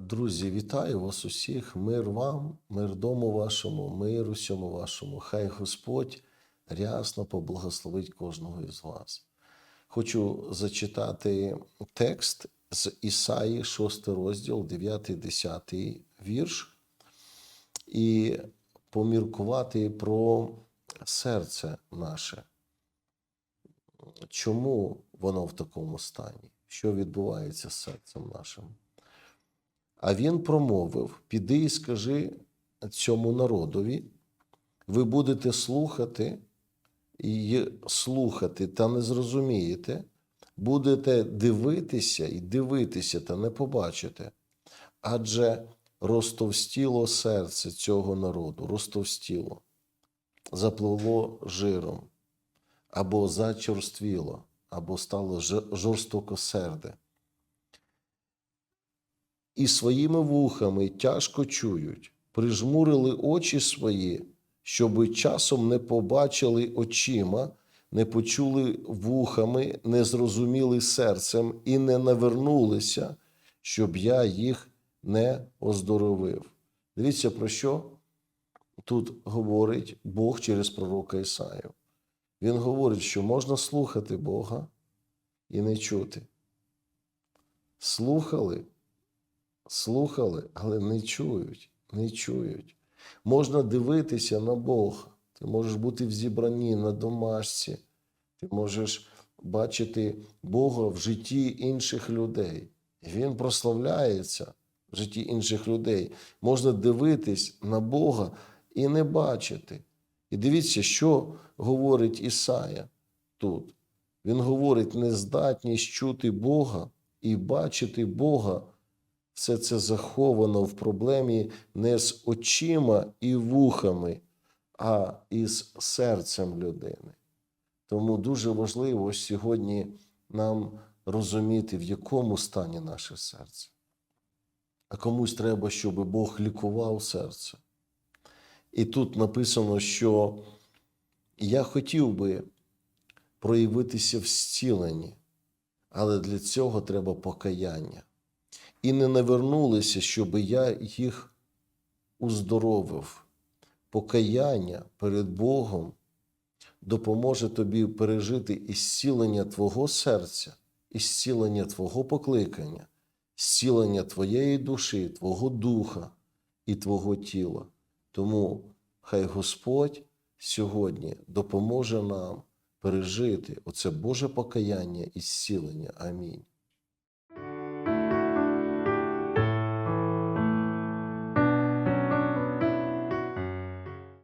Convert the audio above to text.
Друзі, вітаю вас усіх. Мир вам, мир дому вашому, мир усьому вашому. Хай Господь рясно поблагословить кожного із вас. Хочу зачитати текст з Ісаї, 6 розділ, 9, 10 вірш, і поміркувати про серце наше. Чому воно в такому стані? Що відбувається з серцем нашим? А він промовив: Піди і скажи цьому народові, ви будете слухати і слухати, та не зрозумієте, будете дивитися і дивитися, та не побачите. Адже розтовстіло серце цього народу, розтовстіло, запливло жиром, або зачорствіло, або стало жорстокосерде і своїми вухами тяжко чують, прижмурили очі свої, щоби часом не побачили очима, не почули вухами, не зрозуміли серцем і не навернулися, щоб я їх не оздоровив. Дивіться, про що тут говорить Бог через пророка Ісаю. Він говорить, що можна слухати Бога і не чути. Слухали слухали, але не чують, не чують. Можна дивитися на Бога. Ти можеш бути в зібранні на домашці, ти можеш бачити Бога в житті інших людей. Він прославляється в житті інших людей. Можна дивитись на Бога і не бачити. І дивіться, що говорить Ісая тут. Він говорить нездатність чути Бога і бачити Бога все це заховано в проблемі не з очима і вухами, а із серцем людини. Тому дуже важливо сьогодні нам розуміти, в якому стані наше серце. А комусь треба, щоб Бог лікував серце. І тут написано, що я хотів би проявитися в зціленні, але для цього треба покаяння і не навернулися, щоб я їх уздоровив. Покаяння перед Богом допоможе тобі пережити ісцілення Твого серця, ісцілення Твого покликання, зцілення Твоєї душі, Твого духа і Твого тіла. Тому хай Господь сьогодні допоможе нам пережити оце Боже покаяння і зцілення. Амінь.